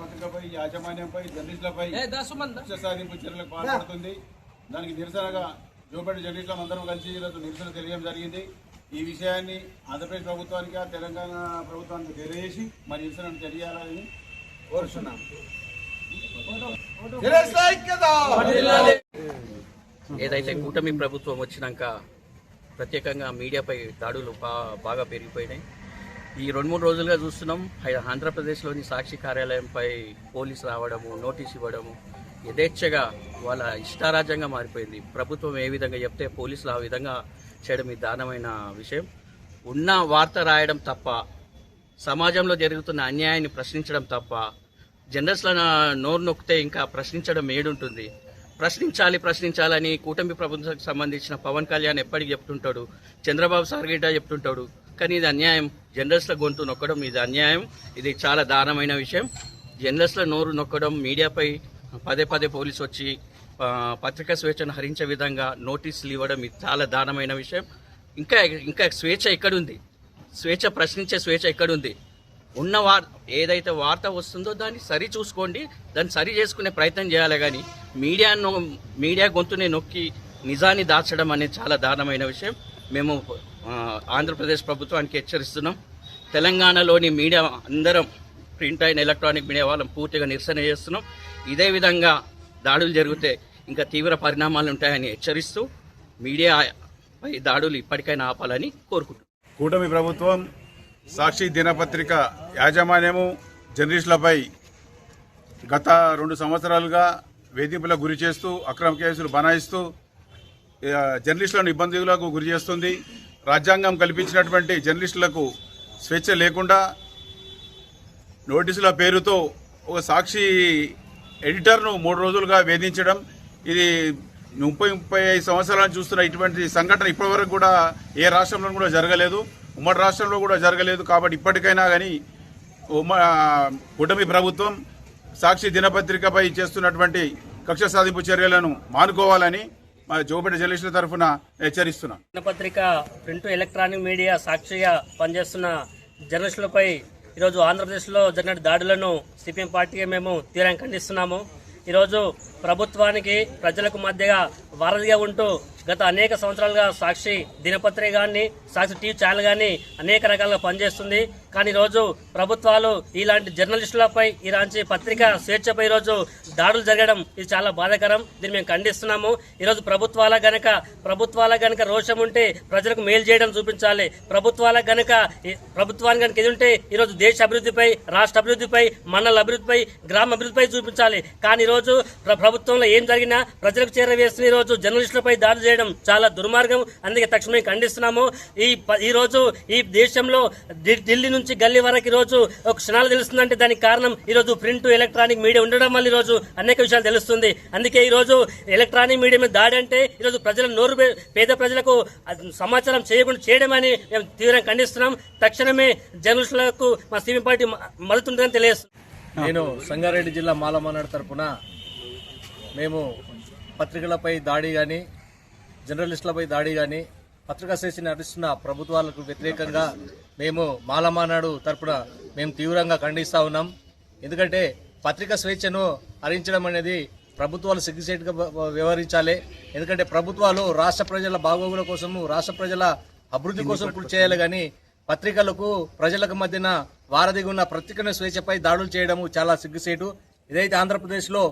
పత్రికపై యాజమాన్యంపై జర్నలిస్టులపై కక్ష సాధింపు చర్యలకు పాల్పడుతుంది. దానికి నిరసనగా జోపేట జర్నలిస్టులం అందరం కలిసి ఈరోజు నిరసన తెలియడం జరిగింది. ఈ విషయాన్ని ఆంధ్రప్రదేశ్ ప్రభుత్వానికి తెలంగాణ ప్రభుత్వానికి తెలియజేసి మరి నిరసన తెలియాలని కోరుతున్నాం ఏదైతే కూటమి ప్రభుత్వం వచ్చినాక ప్రత్యేకంగా మీడియాపై దాడులు బాగా పెరిగిపోయినాయి. ఈ రెండు మూడు రోజులుగా చూస్తున్నాం. హై- ఆంధ్రప్రదేశ్లోని సాక్షి కార్యాలయంపై పోలీసు రావడము నోటీస్ ఇవ్వడము యథేచ్ఛగా వాళ్ళ ఇష్టారాజ్యంగా మారిపోయింది. ప్రభుత్వం ఏ విధంగా చెప్తే పోలీసులు ఆ విధంగా చేయడం ఈ దారుణమైన విషయం. ఉన్న వార్త రాయడం తప్ప సమాజంలో జరుగుతున్న అన్యాయాన్ని ప్రశ్నించడం తప్ప జనరల్స్ల నోరు నొక్కితే ఇంకా ప్రశ్నించడం ఏడుంటుంది. ప్రశ్నించాలి ప్రశ్నించాలని కూటమి ప్రభుత్వానికి సంబంధించిన పవన్ కళ్యాణ్ ఎప్పటికి చెప్తుంటాడు చంద్రబాబు సార్ గిట్ట చెప్తుంటాడు. కానీ ఇది అన్యాయం. జర్నలిస్ట్ల గొంతు నొక్కడం ఇది అన్యాయం. ఇది చాలా దారుణమైన విషయం. జర్నలిస్ట్ల నోరు నొక్కడం మీడియాపై పదే పదే పోలీసు వచ్చి పత్రికా స్వేచ్ఛను హరించే విధంగా నోటీసులు ఇవ్వడం ఇది చాలా దారుణమైన విషయం. ఇంకా ఇంకా స్వేచ్ఛ ఎక్కడుంది? స్వేచ్ఛ ప్రశ్నించే స్వేచ్ఛ ఎక్కడుంది? ఉన్న వార్ ఏదైతే వార్త వస్తుందో దాన్ని సరి చూసుకోండి. దాన్ని సరి చేసుకునే ప్రయత్నం చేయాలి కానీ మీడియా మీడియా గొంతుని నొక్కి నిజాన్ని దాచడం అనేది చాలా దారుణమైన విషయం. మేము ఆంధ్రప్రదేశ్ ప్రభుత్వానికి హెచ్చరిస్తున్నాం. తెలంగాణలోని మీడియా అందరం ప్రింట్ అయిన ఎలక్ట్రానిక్ మీడియా వాళ్ళం పూర్తిగా నిరసన చేస్తున్నాం. ఇదే విధంగా దాడులు జరిగితే ఇంకా తీవ్ర పరిణామాలు ఉంటాయని హెచ్చరిస్తూ మీడియా పై దాడులు ఇప్పటికైనా ఆపాలని కోరుకుంటున్నాం. కూటమి ప్రభుత్వం సాక్షి దినపత్రిక యాజమాన్యము జర్నలిస్టులపై గత రెండు సంవత్సరాలుగా వేధింపులకు గురి చేస్తూ అక్రమ కేసులు బనాయిస్తూ జర్నలిస్టులను ఇబ్బందులకు గురి చేస్తుంది. రాజ్యాంగం కల్పించినటువంటి జర్నలిస్టులకు స్వేచ్ఛ లేకుండా నోటీసుల పేరుతో ఒక సాక్షి ఎడిటర్ను మూడు రోజులుగా వేధించడం ఇది ముప్పై ముప్పై ఐదు సంవత్సరాలు చూస్తున్న ఇటువంటి సంఘటన ఇప్పటివరకు కూడా ఏ రాష్ట్రంలో కూడా జరగలేదు. ఉమ్మడి రాష్ట్రంలో కూడా జరగలేదు కాబట్టి ఇప్పటికైనా కానీ ఉమ్మ కూటమి ప్రభుత్వం సాక్షి దినపత్రికపై చేస్తున్నటువంటి కక్ష సాధింపు చర్యలను మానుకోవాలని మా జోబెట జర్నలిస్టుల తరఫున హెచ్చరిస్తున్నాం. దినపత్రిక ప్రింట్ ఎలక్ట్రానిక్ మీడియా సాక్షిగా పనిచేస్తున్న జర్నలిస్టులపై ఈరోజు ఆంధ్రప్రదేశ్లో జరిగిన దాడులను సిపిఎం పార్టీగా మేము తీరం ఖండిస్తున్నాము. ఈరోజు ప్రభుత్వానికి ప్రజలకు మధ్యగా వారధిగా ఉంటూ గత అనేక సంవత్సరాలుగా సాక్షి దినపత్రిక కానీ సాక్షి టీవీ ఛానల్ కానీ అనేక రకాలుగా పనిచేస్తుంది. కానీ ఈరోజు ప్రభుత్వాలు ఇలాంటి జర్నలిస్టులపై ఇలాంటి పత్రిక స్వేచ్ఛపై ఈరోజు దాడులు జరగడం ఇది చాలా బాధాకరం. దీన్ని మేము ఖండిస్తున్నాము. ఈరోజు ప్రభుత్వాల గనక ప్రభుత్వాల గనక రోషం ఉంటే ప్రజలకు మేలు చేయడం చూపించాలి. ప్రభుత్వాల గనక ప్రభుత్వానికి కనుక ఇది ఉంటే ఈరోజు దేశ అభివృద్ధిపై రాష్ట్ర అభివృద్ధిపై మండల అభివృద్ధిపై గ్రామ అభివృద్ధిపై చూపించాలి. కానీ ఈరోజు ప్రభుత్వంలో ఏం జరిగినా ప్రజలకు చేరవేస్తున్న ఈ రోజు జర్నలిస్టులపై దాడి చేయడం చాలా దుర్మార్గం. అందుకే తక్షణమే ఖండిస్తున్నాము. ఈ ఈరోజు ఈ రోజు ఈ దేశంలో ఢిల్లీ నుంచి గల్లీ వరకు రోజు ఒక క్షణాలు తెలుస్తుందంటే దానికి కారణం ఈ రోజు ప్రింట్ ఎలక్ట్రానిక్ మీడియా ఉండడం వల్ల ఈ రోజు అనేక విషయాలు తెలుస్తుంది. అందుకే ఈ రోజు ఎలక్ట్రానిక్ మీడియా మీద దాడి అంటే ఈ రోజు ప్రజల నోరు పేద ప్రజలకు సమాచారం చేయకుండా చేయడం అని మేము తీవ్రంగా ఖండిస్తున్నాం. తక్షణమే జర్నలిస్టులకు మా సిబి పార్టీ మ- తెలియజేస్తున్నాం. నేను సంగారెడ్డి జిల్లా మాలమానాడు తరపున మేము పత్రికలపై దాడి కానీ జర్నలిస్టులపై దాడి కానీ పత్రికా స్వేచ్ఛని నడుస్తున్న ప్రభుత్వాలకు వ్యతిరేకంగా మేము మాలమానాడు తరపున మేము తీవ్రంగా ఖండిస్తూ ఉన్నాం. ఎందుకంటే పత్రికా స్వేచ్ఛను హరించడం అనేది ప్రభుత్వాలు సిగ్గుసేటుగా వ్యవహరించాలి. ఎందుకంటే ప్రభుత్వాలు రాష్ట్ర ప్రజల బాగోగుల కోసము రాష్ట్ర ప్రజల అభివృద్ధి కోసం కృషి చేయాలి కానీ పత్రికలకు ప్రజలకు మధ్యన వారధిగా ఉన్న పత్రికల స్వేచ్ఛపై దాడులు చేయడము చాలా సిగ్గుసేటు ఇదైతే ఆంధ్రప్రదేశ్లో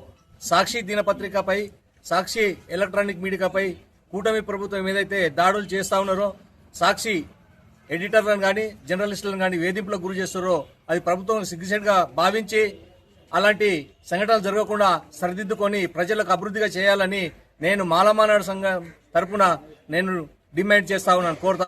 సాక్షి దినపత్రికపై సాక్షి ఎలక్ట్రానిక్ మీడియాపై కూటమి ప్రభుత్వం ఏదైతే దాడులు చేస్తా ఉన్నారో సాక్షి ఎడిటర్లను కానీ జర్నలిస్టులను కానీ వేధింపులకు గురి చేస్తారో అది ప్రభుత్వం సిగ్గుసేటుగా భావించి అలాంటి సంఘటనలు జరగకుండా సరిదిద్దుకొని ప్రజలకు అభివృద్ధిగా చేయాలని నేను మాలమానాడు సంఘం తరపున నేను డిమాండ్ చేస్తా ఉన్నాను కోరుతా